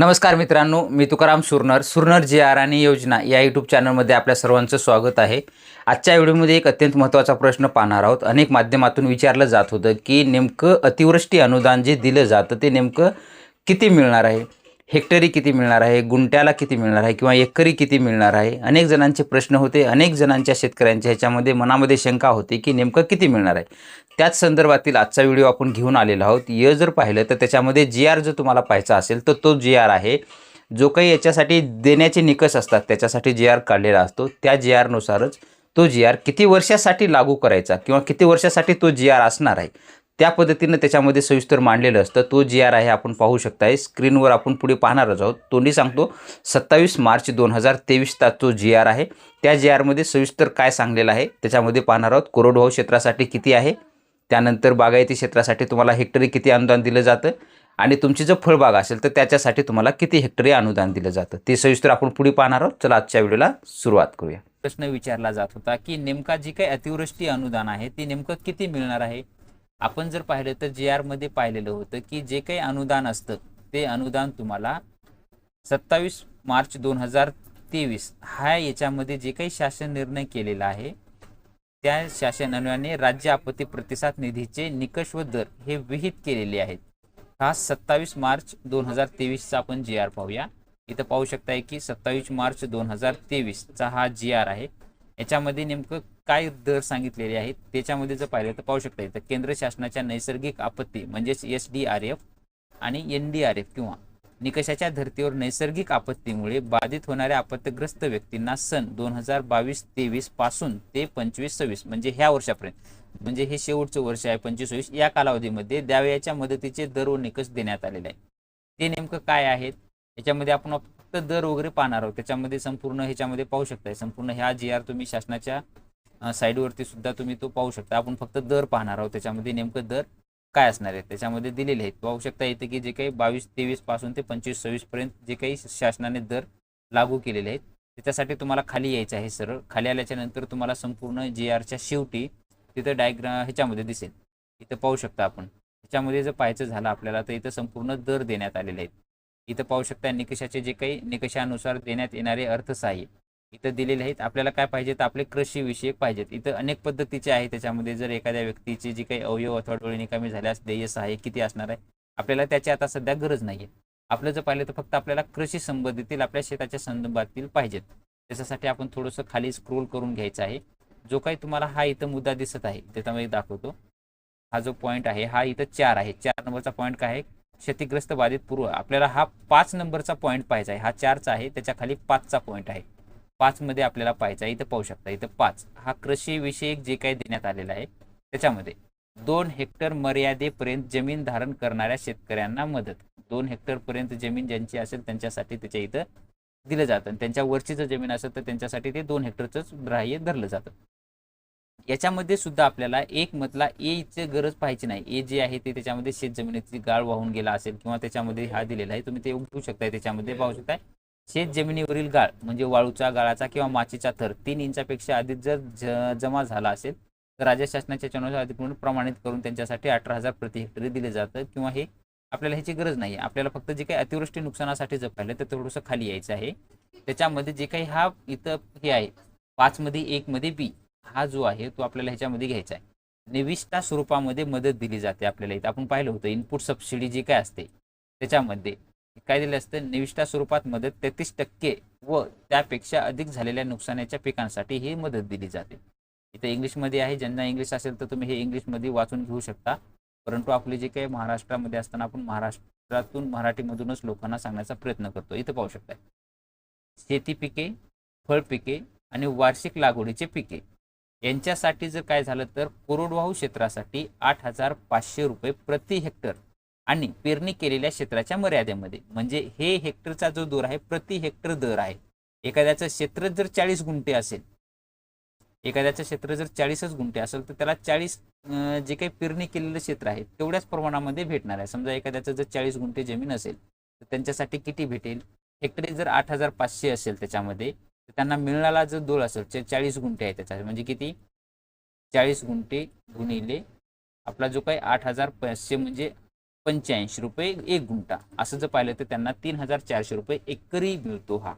नमस्कार मित्रांनो मी तुकाराम सुरनर. सुरनर जी आर आणि योजना या यूट्यूब चॅनलमध्ये आपल्या सर्वांचं स्वागत आहे. आजच्या व्हिडिओमध्ये एक अत्यंत महत्त्वाचा प्रश्न पाहणार आहोत. अनेक माध्यमातून विचारलं जात होतं की नेमकं अतिवृष्टी अनुदान जे दिलं जातं ते नेमकं किती मिळणार आहे? हेक्टरी किती मिळणार आहे? गुंट्याला किती मिळणार आहे? किंवा एकरी किती मिळणार आहे? अनेक जणांचे प्रश्न होते. अनेक जणांच्या शेतकऱ्यांच्या ह्याच्यामध्ये मनामध्ये शंका होती की नेमकं किती मिळणार आहे? त्याच संदर्भातील आजचा व्हिडिओ आपण घेऊन आलेलो आहोत. य जर पाहिलं तर त्याच्यामध्ये जी आर जर तुम्हाला पाहायचा असेल तर तो जी आर आहे. जो काही याच्यासाठी देण्याचे निकष असतात त्याच्यासाठी जी आर काढलेला असतो. त्या जी आरनुसारच तो जी आर किती वर्षासाठी लागू करायचा? किंवा किती वर्षासाठी तो जी आर असणार आहे? त्या पद्धतीनं त्याच्यामध्ये सविस्तर मांडलेलं असतं. तो जी आर आहे आपण पाहू शकताय. स्क्रीनवर आपण पुढे पाहणारच आहोत. तोंडी सांगतो सत्तावीस मार्च दोन हजार तेवीसचा तो जी आर आहे. त्या जी आरमध्ये सविस्तर काय सांगलेलं आहे त्याच्यामध्ये पाहणार आहोत. कोरडवाहू क्षेत्रासाठी किती आहे त्यानंतर बागायती क्षेत्रासाठी तुम्हाला हेक्टरी किती अनुदान दिलं जातं आणि तुमची जर फळबाग असेल तर त्याच्यासाठी तुम्हाला किती हेक्टरी अनुदान दिलं जातं. ते सविस्तर आपण पुढे पाहणार आहोत. चला आजच्या व्हिडिओला सुरुवात करूया. प्रश्न विचारला जात होता की नेमका जी काही अतिवृष्टी अनुदान आहे ते नेमकं किती मिळणार आहे? आपण जर पाहिलं तर जी आरमध्ये पाहिलेलं होतं की जे काही अनुदान असतं ते अनुदान तुम्हाला सत्तावीस मार्च दोन हजार तेवीस हा याच्यामध्ये जे काही शासन निर्णय केलेला आहे त्या शासनाने राज्य आपत्ती प्रतिसाद निधीचे निकष व दर हे विहित केलेले आहेत. हा सत्तावीस मार्च दोन हजार तेवीसचा आपण जी आर पाहूया. इथं पाहू शकताय की सत्तावीस मार्च दोन हजार तेवीसचा हा जी आर आहे. याच्यामध्ये नेमकं काय दर सांगितलेले आहेत त्याच्यामध्ये जर पाहिलं तर पाहू शकता तर केंद्र शासनाच्या नैसर्गिक आपत्ती म्हणजेच एस डी आर एफ आणि एन डी आर एफ किंवा निकषाच्या धर्तीवर नैसर्गिक आपत्तीमुळे बाधित होणाऱ्या आपत्तीग्रस्त व्यक्तींना सन दोन हजार बावीस तेवीसपासून ते पंचवीस सव्वीस म्हणजे ह्या वर्षापर्यंत म्हणजे हे शेवटचं वर्ष आहे पंचवीस सव्वीस या कालावधीमध्ये द्यावयाच्या मदतीचे दर व निकष देण्यात आलेले आहे ते नेमकं काय आहेत? याच्यामध्ये आपण फक्त दर वगैरे पाहणार आहोत. त्याच्यामध्ये संपूर्ण ह्याच्यामध्ये पाहू शकताय. संपूर्ण ह्या जी आर तुम्ही शासनाच्या साईडवरती सुद्धा तुम्ही तो पाहू शकता. आपण फक्त दर पाहणार आहोत. त्याच्यामध्ये नेमकं दर काय असणार आहे? त्याच्यामध्ये दिलेले आहेत. पाहू शकता येते की जे काही बावीस तेवीसपासून ते पंचवीस सव्वीस पर्यंत जे काही शासनाने दर लागू केलेले आहेत त्याच्यासाठी तुम्हाला खाली यायचं आहे सरळ. खाली आल्याच्यानंतर तुम्हाला संपूर्ण जी आरच्या शेवटी तिथं डायग्रा ह्याच्यामध्ये दिसेल. इथं पाहू शकता आपण. ह्याच्यामध्ये जर पाहायचं झालं आपल्याला तर इथं संपूर्ण दर देण्यात आलेले आहेत. इथं पाहू शकता निकषाचे जे काही निकषानुसार देण्यात येणारे अर्थसहाय्य. इथं दिलेले आहेत. आपल्याला काय पाहिजे तर आपले कृषी विषयक पाहिजेत. इथं अनेक पद्धतीचे आहे. त्याच्यामध्ये जर एखाद्या व्यक्तीची जी काही अवयव अथवा डोळे निकामी झाल्यास ध्येय सहाय्य किती असणार आहे? आपल्याला त्याची आता सध्या गरज नाही आहे आपलं जर पाहिलं तर फक्त आपल्याला कृषी संबंधितील आपल्या शेताच्या संदर्भातील पाहिजेत. त्याच्यासाठी आपण थोडंसं खाली स्क्रोल करून घ्यायचं आहे. जो काही तुम्हाला हा इथं मुद्दा दिसत आहे त्याच्यामध्ये दाखवतो. हा जो पॉईंट आहे हा इथं चार आहे. चार नंबरचा पॉईंट काय आहे? क्षतिग्रस्त बाधित पूर्व. आपल्याला हा पाच नंबरचा पॉईंट पाहायचा आहे. हा चारचा आहे. त्याच्याखाली पाचचा पॉईंट आहे. पाचमध्ये आपल्याला पाहायचा आहे. इथं पाहू शकता इथं पाच. हा कृषी विषयक जे काही देण्यात आलेला आहे त्याच्यामध्ये दोन हेक्टर मर्यादेपर्यंत जमीन धारण करणाऱ्या शेतकऱ्यांना मदत. दोन हेक्टरपर्यंत जमीन ज्यांची असेल त्यांच्यासाठी त्याच्या इथं दिलं जातं. त्यांच्या वरची जर जमीन असेल तर त्यांच्यासाठी ते दोन हेक्टरचंच ग्राह्य धरलं जातं. याच्यामध्ये सुद्धा आपल्याला एक मधला एची गरज पाहायची नाही. ए जे आहे ते त्याच्यामध्ये शेत जमिनीची गाळ वाहून गेला असेल किंवा त्याच्यामध्ये हा दिलेला आहे. तुम्ही ते उघडू शकताय त्याच्यामध्ये पाहू शकताय. शेत जमिनीवरील गाळ म्हणजे वाळूचा गाळाचा किंवा माचीचा थर तीन इंचापेक्षा अधिक जर जमा झाला असेल तर राज्य शासनाच्या चुनाव अधिकृत प्रमाणित करून त्यांच्यासाठी अठरा हजार प्रति हेक्टरी दिले जातं. किंवा हे आपल्याला ह्याची गरज नाही. आपल्याला फक्त जे काही अतिवृष्टी नुकसानासाठी जर पाहिलं तर थोडंसं खाली यायचं आहे. त्याच्यामध्ये जे काही हा इथं हे आहे पाचमध्ये एकमध्ये बी हा जो आहे तो आपल्याला ह्याच्यामध्ये घ्यायचा आहे. निविष्ठा स्वरूपामध्ये मदत दिली जाते आपल्याला इथं. आपण पाहिलं होतं इनपुट सबसिडी जी काय असते त्याच्यामध्ये काय दिलं असतं. निविष्ठा स्वरूपात मदत तेहतीस टक्के व त्यापेक्षा अधिक झालेल्या नुकसानाच्या पिकांसाठी ही मदत दिली जाते. इथं इंग्लिशमध्ये आहे. ज्यांना इंग्लिश असेल तर तुम्ही हे इंग्लिशमध्ये वाचून घेऊ शकता. परंतु आपले जे काही महाराष्ट्रामध्ये असताना आपण महाराष्ट्रातून मराठीमधूनच लोकांना सांगण्याचा प्रयत्न करतो. इथं पाहू शकता शेती पिके फळ पिके आणि वार्षिक लागवडीचे पिके. यांच्यासाठी जर काय झालं तर कोरडवाहू क्षेत्रासाठी आठ हजार पाचशे रुपये प्रति हेक्टर आणि पेरणी केलेल्या क्षेत्राच्या मर्यादेमध्ये. म्हणजे हे हेक्टरचा जो दर आहे प्रति हेक्टर दर आहे. एखाद्याचं क्षेत्र जर चाळीस गुंठे असेल एखाद्याचं क्षेत्र जर चाळीसच गुंठे असेल तर त्याला चाळीस जे काही पेरणी केलेलं क्षेत्र आहे तेवढ्याच प्रमाणामध्ये भेटणार आहे. समजा एखाद्याचं जर चाळीस गुंठे जमीन असेल तर त्यांच्यासाठी किती भेटेल? हेक्टरी जर आठ हजार पाचशे असेल त्याच्यामध्ये तर त्यांना मिळणारा जो दोळ असेल चाळीस गुंठे आहे त्याच्या म्हणजे किती? चाळीस गुंठे गुणिले आपला जो काही आठ हजार पाचशे म्हणजे पंच्याऐंशी रुपये एक गुंठा. असं जर पाहिलं तर त्यांना तीन हजार चारशे रुपये एकरी मिळतो हा.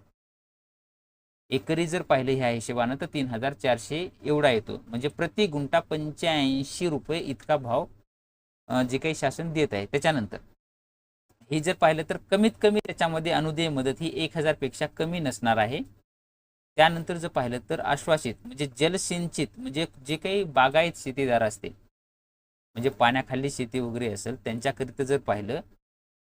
एकरी जर पाहिलं ह्या हिशोबानं तर तीन हजार चारशे एवढा येतो. म्हणजे प्रति गुंठा पंच्याऐंशी रुपये इतका भाव जे काही शासन देत आहे. त्याच्यानंतर हे जर पाहिलं तर कमीत कमी त्याच्यामध्ये अनुदेय मदत ही एक हजारपेक्षा कमी नसणार आहे. त्यानंतर जर पाहिलं तर आश्वासित म्हणजे जलसिंचित म्हणजे जे काही बागायत शेतीदार असतील म्हणजे पाण्याखाली शेती वगैरे असेल त्यांच्याकरिता जर पाहिलं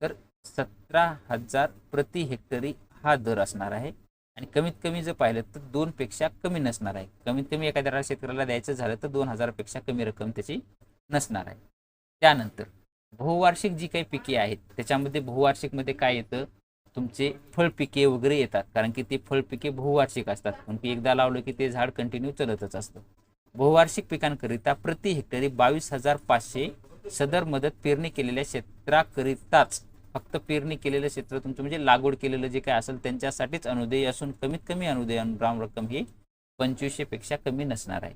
तर सतरा हजार प्रति हेक्टरी हा दर असणार आहे. आणि कमीत कमी जर पाहिलं तर दोनपेक्षा कमी नसणार आहे. कमीत कमी एखाद्या शेतकऱ्याला द्यायचं झालं तर दोन हजारापेक्षा कमी रक्कम त्याची नसणार आहे. त्यानंतर बहुवार्षिक जी काही पिके आहेत त्याच्यामध्ये बहुवार्षिकमध्ये काय येतं? तुमचे फळपिके वगैरे येतात. कारण की ते फळपिके बहुवार्षिक असतात. पण की एकदा लावलं की ते झाड कंटिन्यू चलतच असतं. बहुवार्षिक पिकांकरिता प्रति हेक्टरी बावीस हजार पाचशे सदर मदत पेरणी केलेल्या क्षेत्राकरिताच फक्त पेरणी केलेलं क्षेत्र तुमचं म्हणजे लागवड केलेलं जे काय असेल त्यांच्यासाठीच अनुदेय असून कमीत कमी अनुदेय अनुदान रक्कम ही पंचवीसशे पेक्षा कमी नसणार आहे.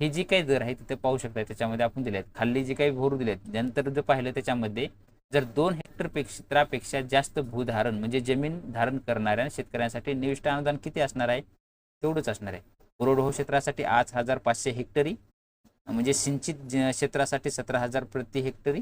हे जी काही दर आहे तिथे पाहू शकता त्याच्यामध्ये आपण दिले आहेत खाल्ली जी काही भोर दिले आहेत नंतर जर पाहिलं त्याच्यामध्ये जर दोन हेक्टर क्षेत्रापेक्षा जास्त भूधारण म्हणजे जमीन धारण करणाऱ्या शेतकऱ्यांसाठी निविष्ट अनुदान किती असणार आहे? तेवढंच असणार आहे. कोरडवाहू क्षेत्रासाठी आठ हजार पाचशे हेक्टरी म्हणजे सिंचित क्षेत्रासाठी सतरा हजार प्रति हेक्टरी.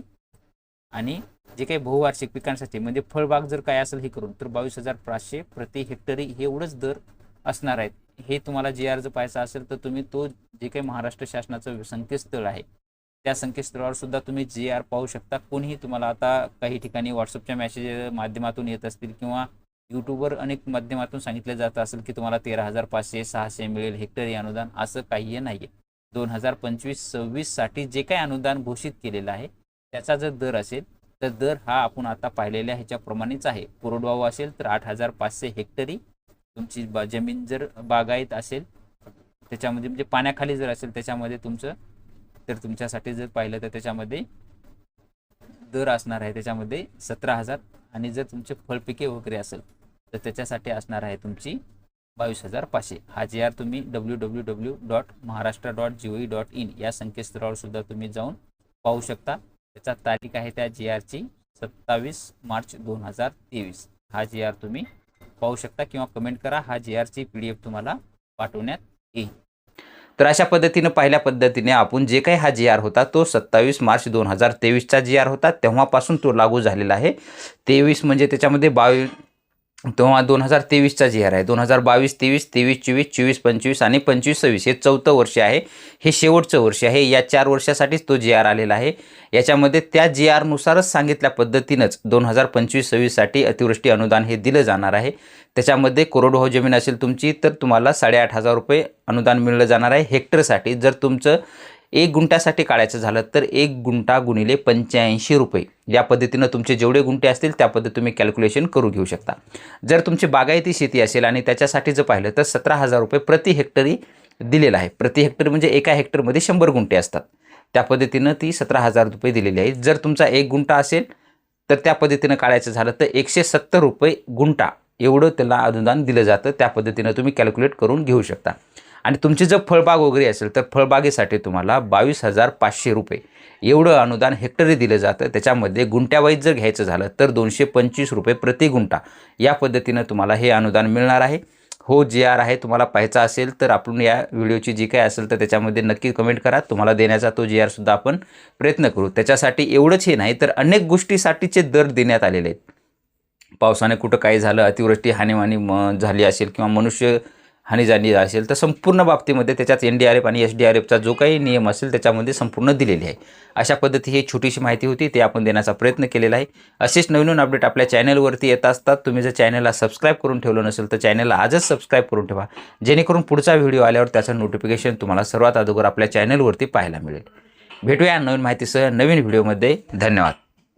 आणि जे काही बहुवार्षिक पिकांसाठी म्हणजे फळबाग जर काय असेल हे करून तर बावीस हजार पाचशे प्रति हेक्टरी हे एवढंच दर असणार आहेत. हे तुम्हाला जे अर्ज पाहायचा असेल तर तुम्ही तो जे काही महाराष्ट्र शासनाचं संकेतस्थळ आहे त्या संकेतस्थळावर सुद्धा तुम्ही जे आर पाहू शकता. कोणीही तुम्हाला आता काही ठिकाणी व्हॉट्सअपच्या मॅसेज माध्यमातून येत असतील किंवा यूट्यूबवर अनेक माध्यमातून सांगितलं जात असेल की तुम्हाला तेरा हजार पाचशे सहाशे मिळेल हेक्टरी अनुदान असं काही नाही आहे दोन हजार पंचवीस सव्वीससाठी जे काही अनुदान घोषित केलेलं आहे त्याचा जर दर असेल तर दर हा आपण आता पाहिलेल्या ह्याच्याप्रमाणेच आहे. कोरडवाहू असेल तर आठ हजार पाचशे हेक्टरी तुमची बा जमीन जर बागायत असेल त्याच्यामध्ये म्हणजे पाण्याखाली जर असेल त्याच्यामध्ये तुमचं तर तुमच्यासाठी जर पाहिलं तर त्याच्यामध्ये दर असणार आहे. त्याच्यामध्ये सतरा हजार आणि जर तुमचे फळपिके वगैरे असेल तर त्याच्यासाठी असणार आहे तुमची बावीस हजार पाचशे. हा जी आर तुम्ही W W W dot Maharashtra dot G O dot in या संकेतस्थळावर सुद्धा तुम्ही जाऊन पाहू शकता. त्याचा तारीख आहे त्या जी आरची सत्तावीस मार्च दोन हजार तेवीस. हा जी आर तुम्ही पाहू शकता किंवा कमेंट करा. हा जी आरची पी डी एफ तुम्हाला पाठवण्यात येईल. तर अशा पद्धतीनं पहिल्या पद्धतीने आपण जे काही हा जी आर होता तो सत्तावीस मार्च दोन हजार तेवीसचा जी आर होता तेव्हापासून तो लागू झालेला आहे. तेवीस म्हणजे त्याच्यामध्ये बावीस तेव्हा दोन हजार तेवीसचा जी आर आहे. दोन हजार बावीस तेवीस तेवीस चोवीस चोवीस पंचवीस आणि पंचवीस सव्वीस. हे चौथं वर्ष आहे. हे शेवटचं वर्ष आहे. या चार वर्षासाठीच तो जी आर आलेला आहे. याच्यामध्ये त्या जी आरनुसारच सांगितल्या पद्धतीनंच दोन हजार पंचवीस सव्वीससाठी अतिवृष्टी अनुदान हे दिलं जाणार आहे. त्याच्यामध्ये कोरडवाहू जमीन असेल तुमची तर तुम्हाला साडेआठ हजार रुपये अनुदान मिळलं जाणार आहे हेक्टरसाठी. जर तुमचं एक गुंठ्यासाठी काढायचं झालं तर एक गुंठा गुणिले पंच्याऐंशी रुपये. या पद्धतीनं तुमचे जेवढे गुंठे असतील त्या पद्धती तुम्ही कॅल्क्युलेशन करू घेऊ शकता. जर तुमची बागायती शेती असेल आणि त्याच्यासाठी जर पाहिलं तर सतरा हजार रुपये प्रति हेक्टरी दिलेला आहे. प्रति हेक्टर म्हणजे एका हेक्टरमध्ये शंभर गुंठे असतात. त्या पद्धतीनं ती सतरा हजार रुपये दिलेली आहे. जर तुमचा एक गुंठा असेल तर त्या पद्धतीनं काढायचं झालं तर एकशे सत्तर रुपये गुंठा एवढं त्याला अनुदान दिलं जातं. त्या पद्धतीनं तुम्ही कॅल्क्युलेट करून घेऊ शकता. आणि तुमची जर फळबाग वगैरे असेल तर फळबागेसाठी तुम्हाला बावीस हजार पाचशे रुपये. एवढं अनुदान हेक्टरी दिलं जातं. त्याच्यामध्ये गुंट्यावाईज जर घ्यायचं झालं तर दोनशे पंचवीस रुपये प्रति गुंठा. या पद्धतीनं तुम्हाला हे अनुदान मिळणार आहे. हो जे आर आहे तुम्हाला पाहायचा असेल तर आपण या व्हिडिओची जी काय असेल तर त्याच्यामध्ये नक्की कमेंट करा. तुम्हाला देण्याचा तो जे आरसुद्धा आपण प्रयत्न करू. त्याच्यासाठी एवढंच हे नाही तर अनेक गोष्टीसाठीचे दर देण्यात आलेले आहेत. पावसाने कुठं काही झालं अतिवृष्टी हानीवानी म झाली असेल किंवा मनुष्य हानी असेल तर संपूर्ण बाबतीमध्ये त्याच्यात एन डी आर एफ आणि एस डी आर एफचा जो काही नियम असेल त्याच्यामध्ये संपूर्ण दिलेली आहे. अशा पद्धती ही छोटीशी माहिती होती ते आपण देण्याचा प्रयत्न केलेला आहे. असेच नवीन नवीन अपडेट आपल्या चॅनलवरती येत असतात. तुम्ही जर चॅनलला सबस्क्राईब करून ठेवलं नसेल तर चॅनलला आजच सबस्क्राईब करून ठेवा. जेणेकरून पुढचा व्हिडिओ आल्यावर त्याचं नोटिफिकेशन तुम्हाला सर्वात अगोदर आपल्या चॅनलवरती पाहायला मिळेल. भेटूया नवीन माहितीसह नवीन व्हिडिओमध्ये धन्यवाद.